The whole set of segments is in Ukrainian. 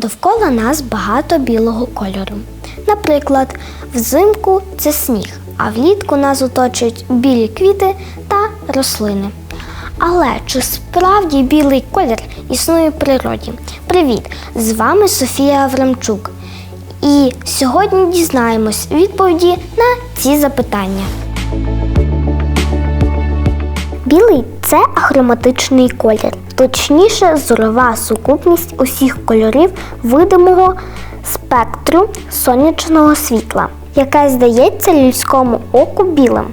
Довкола нас багато білого кольору. Наприклад, взимку це сніг, а влітку нас оточують білі квіти та рослини. Але чи справді білий колір існує в природі? Привіт! З вами Софія Аврамчук. І сьогодні дізнаємось відповіді на ці запитання. Білий це ахроматичний колір, точніше зорова сукупність усіх кольорів видимого спектру сонячного світла, яке здається людському оку білим.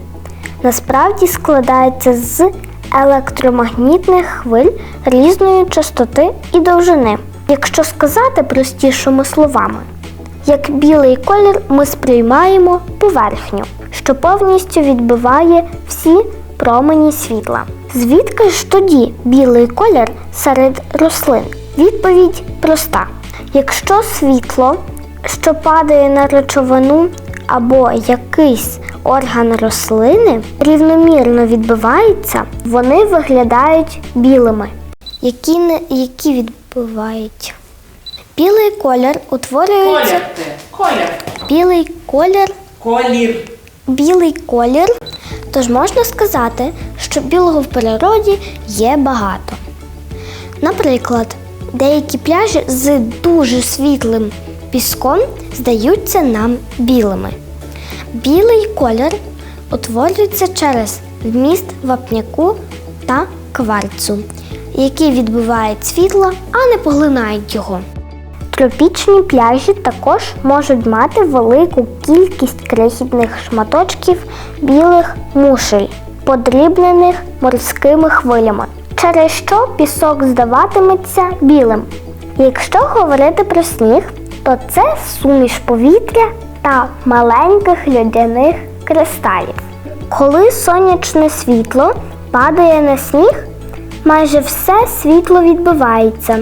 Насправді складається з електромагнітних хвиль різної частоти і довжини. Якщо сказати простішими словами, як білий колір ми сприймаємо поверхню, що повністю відбиває всі промені світла. Звідки ж тоді білий колір серед рослин? Відповідь проста: якщо світло, що падає на речовину або якийсь орган рослини, рівномірно відбивається, вони виглядають білими. Які, не, які відбивають? Білий колір утворюється. Колір. Колір. Білий колір Колір. Білий колір, тож можна сказати, що білого в природі є багато. Наприклад, деякі пляжі з дуже світлим піском здаються нам білими. Білий колір утворюється через вміст вапняку та кварцу, які відбивають світло, а не поглинають його. Тропічні пляжі також можуть мати велику кількість крихітних шматочків білих мушель, подрібнених морськими хвилями, через що пісок здаватиметься білим. Якщо говорити про сніг, то це суміш повітря та маленьких льодяних кристалів. Коли сонячне світло падає на сніг, майже все світло відбивається.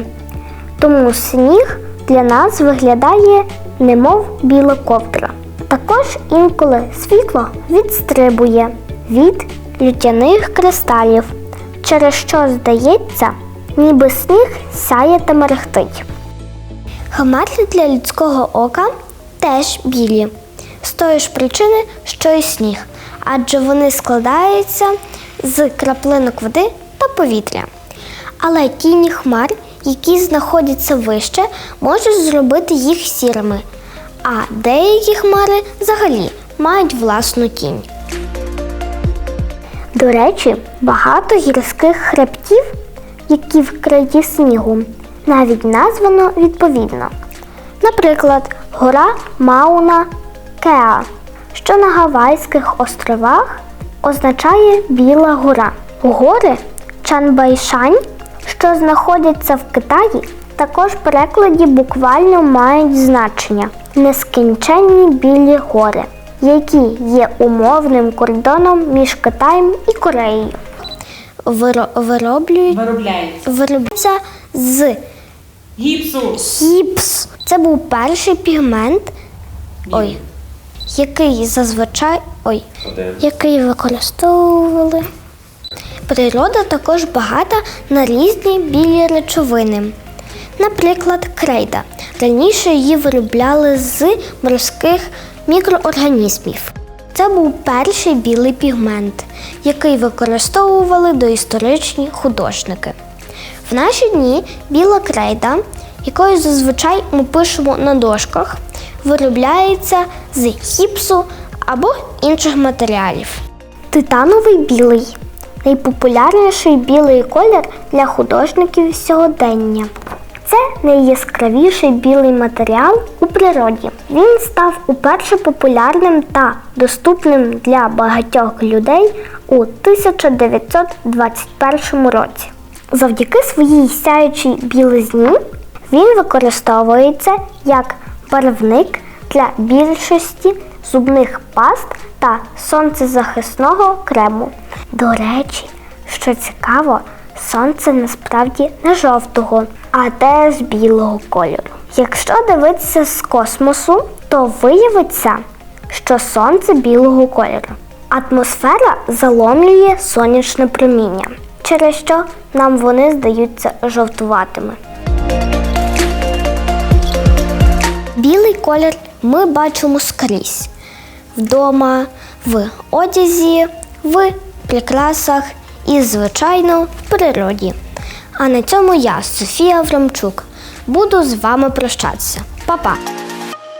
Тому сніг для нас виглядає немов біла ковдра. Також інколи світло відстрибує від лютяних кристалів, через що здається, ніби сніг сяє та мерехтить. Хмари для людського ока теж білі, з тої ж причини, що і сніг, адже вони складаються з краплинок води та повітря. Але тіні хмар, які знаходяться вище, можуть зробити їх сірими, а деякі хмари взагалі мають власну тінь. До речі, багато гірських хребтів, які вкриті снігу, навіть названо відповідно. Наприклад, гора Мауна Кеа, що на Гавайських островах означає Біла гора. Гори Чанбайшань, що знаходяться в Китаї, також в перекладі буквально мають значення нескінченні білі гори, які є умовним кордоном між Китаєм і Кореєю. Виро- вироблюють Виробляється. виробляється з Гіпсу. гіпс. Це був перший пігмент, ой, який зазвичай ой, який використовували. Природа також багата на різні білі речовини. Наприклад, крейда. Раніше її виробляли з морських мікроорганізмів. Це був перший білий пігмент, який використовували доісторичні художники. В наші дні біла крейда, якою зазвичай ми пишемо на дошках, виробляється з гіпсу або інших матеріалів. Титановий білий найпопулярніший білий колір для художників сьогодення. Це найяскравіший білий матеріал у природі. Він став уперше популярним та доступним для багатьох людей у 1921 році. Завдяки своїй сяючій білизні він використовується як барвник для більшості зубних паст та сонцезахисного крему. До речі, що цікаво, сонце насправді не жовтого, а теж білого кольору. Якщо дивитися з космосу, то виявиться, що сонце білого кольору. Атмосфера заломлює сонячне проміння, через що нам вони здаються жовтуватими. колір ми бачимо скрізь: вдома, в одязі, в прикрасах і, звичайно, в природі. А на цьому я, Софія Вромчук, буду з вами прощатися. Па-па!